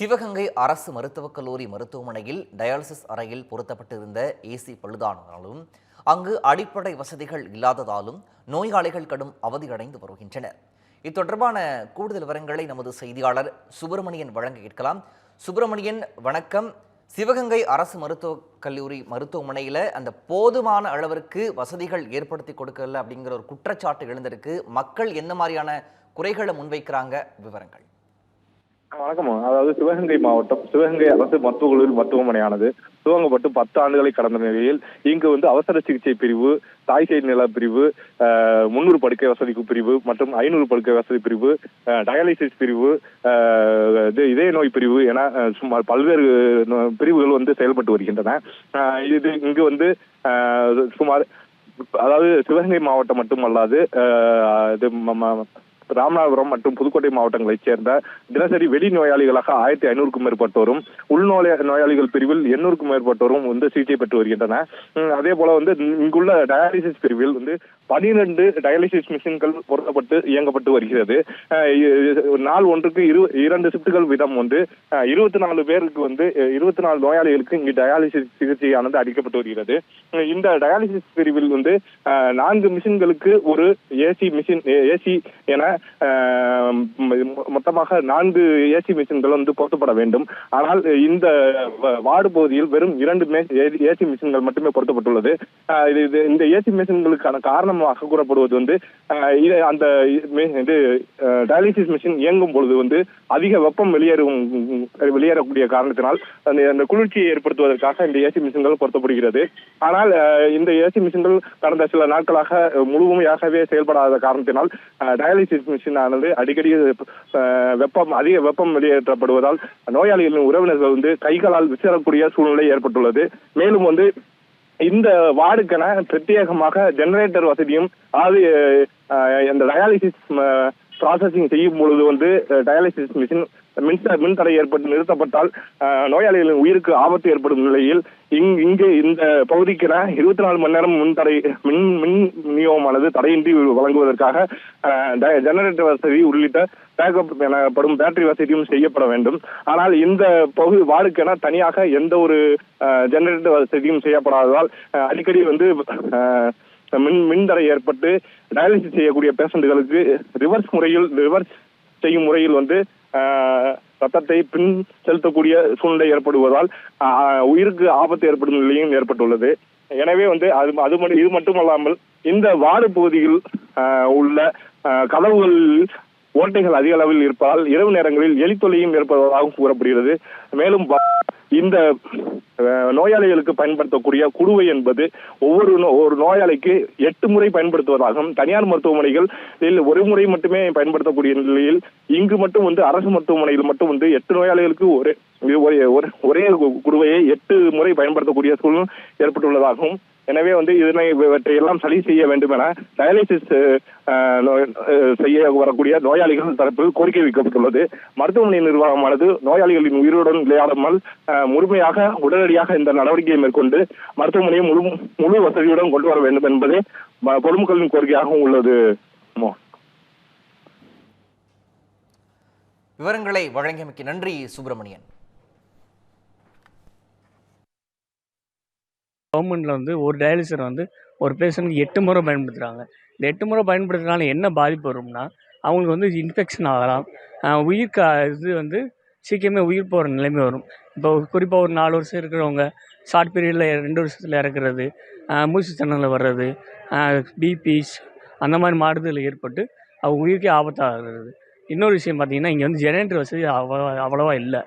சிவகங்கை அரசு மருத்துவக் கல்லூரி மருத்துவமனையில் டயாலிசிஸ் அறையில் பொருத்தப்பட்டிருந்த ஏசி பழுதானாலும் அங்கு அடிப்படை வசதிகள் இல்லாததாலும் நோயாளிகள் கடும் அவதியடைந்து வருகின்றனர். இத்தொடர்பான கூடுதல் விவரங்களை நமது செய்தியாளர் சுப்பிரமணியன் வழங்க கேட்கலாம். சுப்பிரமணியன் வணக்கம். சிவகங்கை அரசு மருத்துவக் கல்லூரி மருத்துவமனையில் அந்த போதுமான அளவிற்கு வசதிகள் ஏற்படுத்தி கொடுக்கல அப்படிங்கிற ஒரு குற்றச்சாட்டு எழுந்திருக்கு. மக்கள் என்ன மாதிரியான குறைகளை முன்வைக்கிறாங்க? விவரங்கள். வணக்கம் அதாவது சிவகங்கை மாவட்டம் சிவகங்கை அரசு மருத்துவக் கல்லூரி மருத்துவமனையானது. துவங்கப்பட்டு பத்து ஆண்டுகளை கடந்த நிலையில் இங்கு வந்து அவசர சிகிச்சை பிரிவு தாய் செய்தி நில பிரிவு முன்னூறு படுக்கை வசதி பிரிவு மற்றும் ஐநூறு படுக்கை வசதி பிரிவு டயாலிசிஸ் பிரிவு இது இதய நோய் பிரிவு என சுமார் பல்வேறு பிரிவுகள் வந்து செயல்பட்டு வருகின்றன. அஹ், இது இங்கு வந்து சுமார் அதாவது சிவகங்கை மாவட்டம் மட்டுமல்லாது அஹ், இது ராமநாதபுரம் மற்றும் புதுக்கோட்டை மாவட்டங்களைச் சேர்ந்த தினசரி வெளி நோயாளிகளாக ஆயிரத்தி ஐநூறுக்கும் மேற்பட்டோரும் உள்நோய நோயாளிகள் பிரிவில் எண்ணூறுக்கும் மேற்பட்டோரும் வந்து சிகிச்சை பெற்று வருகின்றன உம், அதே போல வந்து இங்குள்ள டயாலிசிஸ் பிரிவில் வந்து பனிரெண்டு டயாலிசிஸ் மிஷின்கள் பொருத்தப்பட்டு இயங்கப்பட்டு வருகிறது. நாள் ஒன்றுக்கு இரு இரண்டு ஷிப்டுகள் விதம் வந்து இருபத்தி நாலு பேருக்கு வந்து இருபத்தி நாலு நோயாளிகளுக்கு இங்கு டயாலிசிஸ் சிகிச்சையானது அளிக்கப்பட்டு வருகிறது. இந்த டயாலிசிஸ் பிரிவில் வந்து நான்கு மிஷின்களுக்கு ஒரு ஏசி மிஷின் ஏசி என மொத்தமாக நான்கு ஏசி மிஷின்கள் வந்து பொருத்தப்பட வேண்டும். ஆனால் இந்த வார்டு பகுதியில் வெறும் இரண்டு ஏசி மிஷின்கள் மட்டுமே பொருத்தப்பட்டுள்ளது. இது இது- இந்த ஏசி மிஷின்களுக்கான காரணம் காரணமாக கூறப்படுவது வந்து இது அந்த இது டயாலிசிஸ் மிஷின் இயங்கும் பொழுது வந்து அதிக வெப்பம் வெளியேறும் வெளியேறக்கூடிய காரணத்தினால் அந்த அந்த குளிர்ச்சியை ஏற்படுத்துவதற்காக இந்த ஏசி மிஷின்கள் பொருத்தப்படுகிறது. ஆனால் இந்த ஏசி மிஷின்கள் கடந்த சில நாட்களாக முழுமையாகவே செயல்படாத காரணத்தினால் டயாலிசிஸ் மிஷின் ஆனது அடிக்கடி வெப்பம் அதிக வெப்பம் வெளியேற்றப்படுவதால் நோயாளிகளின் உறவினர்கள் வந்து கைகளால் விசிறக்கூடிய சூழ்நிலை ஏற்பட்டுள்ளது. மேலும் வந்து இந்த வார்டுக்கென பிரத்யேகமாக ஜெனரேட்டர் வசதியும் அதாவது இந்த டயாலிசிஸ் ப்ராசஸிங் செய்யும் பொழுது வந்து டயாலிசிஸ் மிஷின் மின்சார மின்தடை ஏற்பட்டு நிறுத்தப்பட்டால் நோயாளிகளின் உயிருக்கு ஆபத்து ஏற்படும் நிலையில் இங் இங்கு இந்த பகுதிக்கென இருபத்தி நாலு மணி நேரம் மின்தடை மின் மின் விநியோகமானது தடையின்றி வழங்குவதற்காக ட- ஜெனரேட்டர் வசதி உள்ளிட்ட பேக்கப் எனப்படும் பேட்டரி வசதியும் செய்யப்பட வேண்டும். ஆனால் இந்த பகுதி வார்டுக்கென தனியாக எந்த ஒரு அஹ், ஜெனரேட்டர் வசதியும் செய்யப்படாததால் அடிக்கடி வந்து மின் மின்தடை ஏற்பட்டு டயாலிசிஸ் செய்யக்கூடிய பேஷண்ட்டுகளுக்கு ரிவர்ஸ் முறையில் ரிவர்ஸ் செய்யும் முறையில் வந்து ரத்தத்தை பின் செலுத்தக்கூடிய சூழ்நிலை ஏற்படுவதால் உயிருக்கு ஆபத்து ஏற்படும் நிலையும் ஏற்பட்டுள்ளது. எனவே வந்து அது அது மட்டும் இது மட்டுமல்லாமல் இந்த வார்டு பகுதியில் ஆஹ், உள்ள கதவுகளில் கதவுகள் ஓட்டைகள் அதிக அளவில் இருப்பதால் இரவு நேரங்களில் எலித்தொலையும் ஏற்படுவதாகவும் கூறப்படுகிறது. மேலும் இந்த நோயாளிகளுக்கு பயன்படுத்தக்கூடிய குடுவை என்பது ஒவ்வொரு நோ- ஒரு நோயாளிக்கு எட்டு முறை பயன்படுத்துவதாகவும் தனியார் மருத்துவமனைகள் ஒரு முறை மட்டுமே பயன்படுத்தக்கூடிய நிலையில் இங்கு மட்டும் வந்து அரசு மருத்துவமனையில் மட்டும் வந்து எட்டு நோயாளிகளுக்கு ஒரே ஒரே- ஒரே- குடுவையை எட்டு முறை பயன்படுத்தக்கூடிய சூழ்நிலை ஏற்பட்டுள்ளதாகவும் எனவே வந்து இதனை இவற்றை எல்லாம் சரி செய்ய வேண்டும் என டயாலிசிஸ் செய்ய வரக்கூடிய நோயாளிகள் தரப்பில் கோரிக்கை வைக்கப்பட்டுள்ளது. மருத்துவமனை நிர்வாகமானது நோயாளிகளின் உயிருடன் விளையாடாமல் முழுமையாக உடனடியாக இந்த நடவடிக்கையை மேற்கொண்டு மருத்துவமனையை முழு முழு வசதியுடன் கொண்டு வர வேண்டும் என்பதே பொதுமக்களின் கோரிக்கையாகவும் உள்ளது. விவரங்களை வழங்கியமைக்கு நன்றி சுப்பிரமணியன். கவர்மெண்ட்டில் வந்து ஒரு டயாலிசர் வந்து ஒரு பேஷண்ட்டுக்கு எட்டு முறை பயன்படுத்துகிறாங்க இந்த எட்டு முறை பயன்படுத்துறதுனால என்ன பாதிப்பு வரும்னா அவங்களுக்கு வந்து இன்ஃபெக்ஷன் ஆகலாம். உயிர் கா இது வந்து சீக்கிரமே உயிர் போகிற நிலைமை வரும். இப்போ குறிப்பாக ஒரு நாலு வருஷம் இருக்கிறவங்க ஷார்ட் பீரியடில் ரெண்டு வருஷத்தில் இறக்குறது மூச்சு திணறல் வர்றது பிபிஸ் அந்த மாதிரி மாறுதல் ஏற்பட்டு அவங்க உயிருக்கே ஆபத்தாகிறது. இன்னொரு விஷயம் பார்த்தீங்கன்னா இங்கே வந்து ஜெனரேட்டர் வசதி அவ்வளோ அவ்வளோவா இல்லை.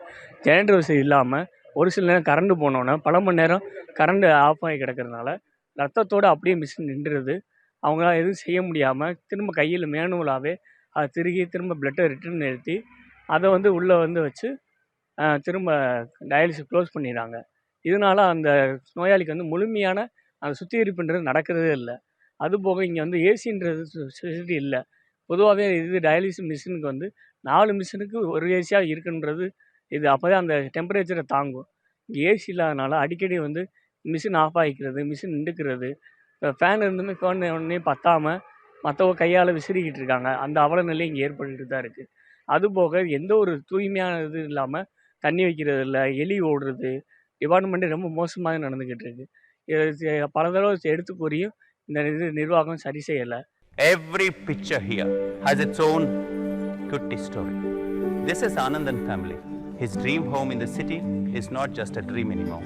ஜெனரேட்டர் வசதி இல்லாமல் ஒரு சில நேரம் கரண்ட் போனோன்னா பல மணி நேரம் கரண்ட் ஆஃப் ஆகி கிடக்கறதுனால ரத்தத்தோடு அப்படியே மிஷின் நின்றுடுது. அவங்களால எதுவும் செய்ய முடியாமல் திரும்ப கையில் மேனுவலாகவே அதை திருகி திரும்ப பிளட்டை ரிட்டர்ன் நிறுத்தி அதை வந்து உள்ளே வந்து வச்சு திரும்ப டயாலிசிஸ் க்ளோஸ் பண்ணிடுறாங்க. இதனால அந்த நோயாளிக்கு வந்து முழுமையான அந்த சுத்திகரிப்புன்றது நடக்கிறதே இல்லை. அதுபோக இங்கே வந்து ஏசின்றது ஃபெசிலிட்டி இல்லை. பொதுவாகவே இது டயாலிசிஸ் மிஷினுக்கு வந்து நாலு மிஷினுக்கு ஒரு ஏசியாக இருக்குன்றது இது அப்போ தான் அந்த டெம்பரேச்சரை தாங்கும். இங்கே ஏசி இல்லாதனால அடிக்கடி வந்து மிஷின் ஆஃப் ஆகிக்கிறது மிஷின் நின்றுக்கிறது. இப்போ ஃபேன் இருந்துமே ஃபேன் உடனே பத்தாமல் மற்றவங்க கையால் விசிறிக்கிட்டு இருக்காங்க. அந்த அவல நிலை இங்கே ஏற்பட்டுட்டு தான் இருக்குது அதுபோக எந்த ஒரு தூய்மையான இது இல்லாமல் தண்ணி வைக்கிறது இல்லை எலி ஓடுறது டிபார்ட்மெண்ட்டே ரொம்ப மோசமாக நடந்துக்கிட்டு இருக்கு. பல தடவை எடுத்து கூறியும் இந்த இது நிர்வாகம் சரி செய்யலை. Every picture here has it's own குட்டி story this is Anandan family his dream home in the city is not just a dream anymore.